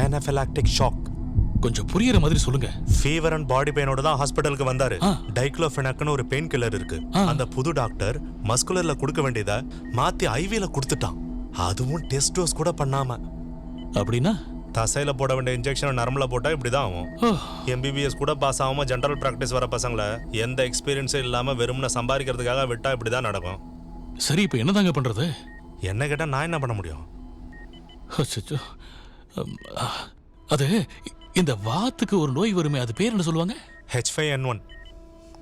ஆனஃபெலாக்டிக் shock கொஞ்சம் புரியுற மாதிரி சொல்லுங்க. ஃபீவர் அண்ட் பாடி பெயினோட தான் ஹாஸ்பிட்டலுக்கு வந்தாரு. டைக்ளோஃபெனாக்னு ஒரு பெயின் கில்லர் இருக்கு. அந்த புது டாக்டர் மஸ்குலர்ல கொடுக்க வேண்டியதை மாத்தி ஐவில கொடுத்துட்டான். அதுவும் டெஸ்ட் டோஸ் கூட பண்ணாம. அப்படின்னா? தசையில போட வேண்டிய இன்ஜெக்ஷன் நரம்புல போட்டா இப்படிதான் ஆகும். எம்பிபிஎஸ் கூட பாஸ் ஆகாம ஜென்ரல் பிராக்டிஸ் வர பசங்கள எந்த எக்ஸ்பீரியன்ஸும் இல்லாம வெறும்னு சம்பாதிக்கிறதுக்காக விட்டா இப்படிதான் நடக்கும். சரி இப்ப என்னதாங்க பண்றது? என்ன கேட்டா நான் என்ன பண்ண முடியும்? அது இந்த வாத்துக்கு ஒரு நோய் வருமே அது பேர் என்ன சொல்லுவாங்க? ஹெச் ஃபைவ் என் ஒன்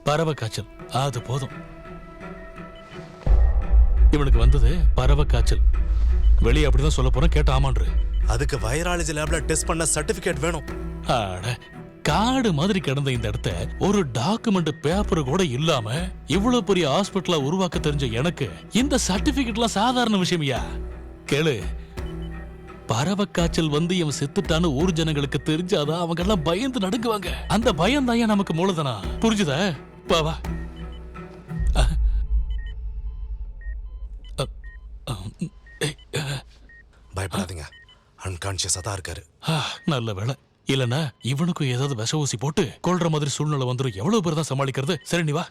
பறவை காய்ச்சல் அது போதும். இவனுக்கு வந்தது பறவை காய்ச்சல் வெளியே அப்படிதான் சொல்ல போறேன் கேட்ட ஆமான்று அதுக்கு வைராலஜி லேப்ல டெஸ்ட் பண்ண சர்டிபிகேட் வேணும். ஆட காடு மாதிரி கிடந்த இந்த இடத்த ஒரு டாக்குமெண்ட் பேப்பர் கூட இல்லாம இவ்வளவு பெரிய ஹாஸ்பிட்டலா உருவாக்க தெரிஞ்ச எனக்கு இந்த சர்டிபிகேட்லாம் சாதாரண விஷயமியா கேளு பறவை காய்ச்சல் வந்து இவன் செத்துட்டான்னு ஊர் ஜனங்களுக்கு தெரிஞ்சாதான் அவங்க எல்லாம் பயந்து நடுங்குவாங்க அந்த பயம் தான் நமக்கு மூலதனா புரிஞ்சுதா வா வா அஹ். அஹ். அஹ். ஏய், அஹ். பயப்படாதீங்க அன்கான்சியஸா தான் இருக்காரு நல்ல வேலை இல்லனா இவனுக்கும் ஏதாவது விஷ ஊசி போட்டு கொல்ற மாதிரி சூழ்நிலை வந்துரும் எவ்வளவு பேர் தான் சமாளிக்கிறது சரி நீ வா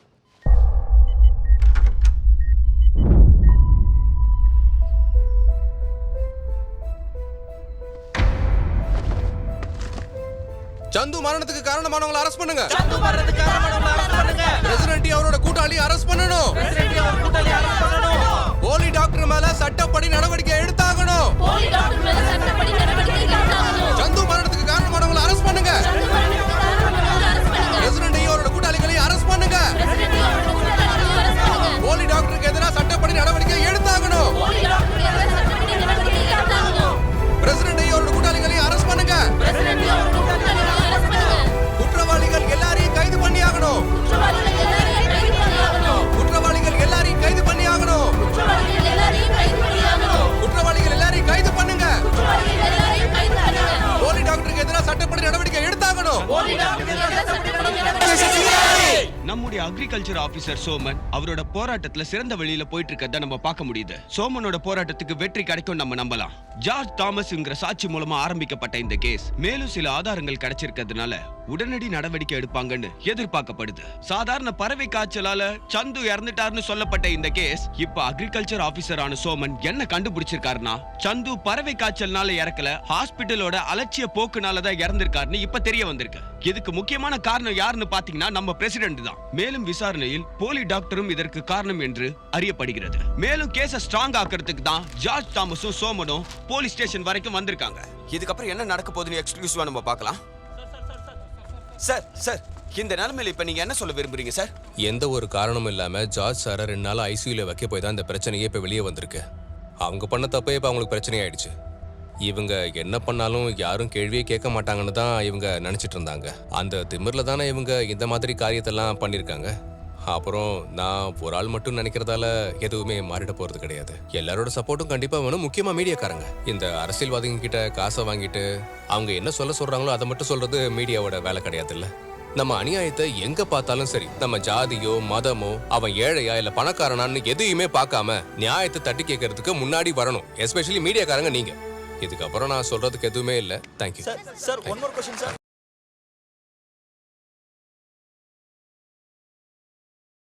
சந்து மரணத்துக்கு காரணமானவங்களை அரெஸ்ட் பண்ணுங்க. சந்து மரணத்துக்கு காரணமானவங்களை அரெஸ்ட் பண்ணுங்க. பிரசிடென்ட் அவரோட கூட்டாளி அரெஸ்ட் நம்முடைய அக்ரிகல்ச்சர் ஆபீசர் சோமன் அவரோட போராட்டத்துல சிறந்த வழியில போயிட்டு இருக்கறத நம்ம பார்க்க முடியுது. சோமனோட போராட்டத்துக்கு வெற்றி கிடைக்கும் நம்ம நம்பலாம். ஜார்ஜ் தாமஸ்ங்கிற சாட்சி மூலமா ஆரம்பிக்கப்பட்ட இந்த கேஸ் மேலும் சில ஆதாரங்கள் கிடைச்சிருக்கிறதுனால உடனடி நடவடிக்கை எடுப்பாங்கன்னு எதிர்பார்க்கப்படுது. சாதாரண பறவை காய்ச்சலால சந்து இறந்துட்டாருன்னு சொல்லப்பட்ட இந்த கேஸ் இப்ப அக்ரிகல்ச்சர் ஆபீசரான சோமன் என்ன கண்டுபிடிச்சிருக்காருன்னா சந்து பறவை காய்ச்சல்னால இறக்கல ஹாஸ்பிட்டலோட அலட்சிய போக்குனால தான் இறந்திருக்காருன்னு இப்ப தெரிய வந்திருக்கு. இதுக்கு முக்கியமான காரணம் யாருன்னு பாத்தீங்கன்னா நம்ம பிரசிடென்ட் தான். மேலும் விசாரணையில் போலி டாக்டரும் இதற்கு காரணம் என்று அறியப்படுகிறது. மேலும் கேஸ ஸ்ட்ராங் ஆக்கிறதுக்கு தான் ஜார்ஜ் தாமஸும் சோமனும் போலீஸ் ஸ்டேஷன் வரைக்கும் வந்திருக்காங்க. இதுக்கப்புறம் என்ன நடக்க போகுதுன்னு எக்ஸ்க்ளூசிவா நம்ம பார்க்கலாம். சார் சார் இந்த நிலைமையில இப்ப நீங்க என்ன சொல்ல விரும்புறீங்க சார் எந்த ஒரு காரணமும் இல்லாம ஜார்ஜ் சாரை ரெண்டு நாள் ஐசியூல வைக்க போய் தான் இந்த பிரச்சனையே இப்ப வெளியே வந்திருக்கு. அவங்க பண்ண தப்பே இப்ப அவங்களுக்கு பிரச்சனை ஆயிடுச்சு இவங்க என்ன பண்ணாலும் யாரும் கேள்வியே கேட்க மாட்டாங்கன்னு தான் இவங்க நினைச்சிட்டு இருந்தாங்க. அந்த திமிர்ல தானே இவங்க இந்த மாதிரி காரியத்தெல்லாம் பண்ணியிருக்காங்க? அப்புறம் நான் ஒரு ஆள் மட்டும் நினைக்கிறதால எதுவுமே மாறிட போறது கிடையாது. எல்லாரோட சப்போர்ட்டும் கண்டிப்பா வேணும். முக்கியமா மீடியாக்காரங்க. இந்த அரசியல்வாதிங்க கிட்ட காசை வாங்கிட்டு அவங்க என்ன சொல்ல சொல்றாங்களோ அதை மட்டும் சொல்றது மீடியாவோட வேலை கிடையாதுல்ல. நம்ம அநியாயத்தை எங்க பார்த்தாலும் சரி நம்ம ஜாதியோ மதமோ அவன் ஏழையா இல்ல பணக்காரனான்னு எதையுமே பார்க்காம நியாயத்தை தட்டி கேட்கறதுக்கு முன்னாடி வரணும். எஸ்பெஷலி மீடியாக்காரங்க நீங்க. இதுக்கப்புறம் நான் சொல்றதுக்கு எதுவுமே இல்லை. Thank you sir sir one more question sir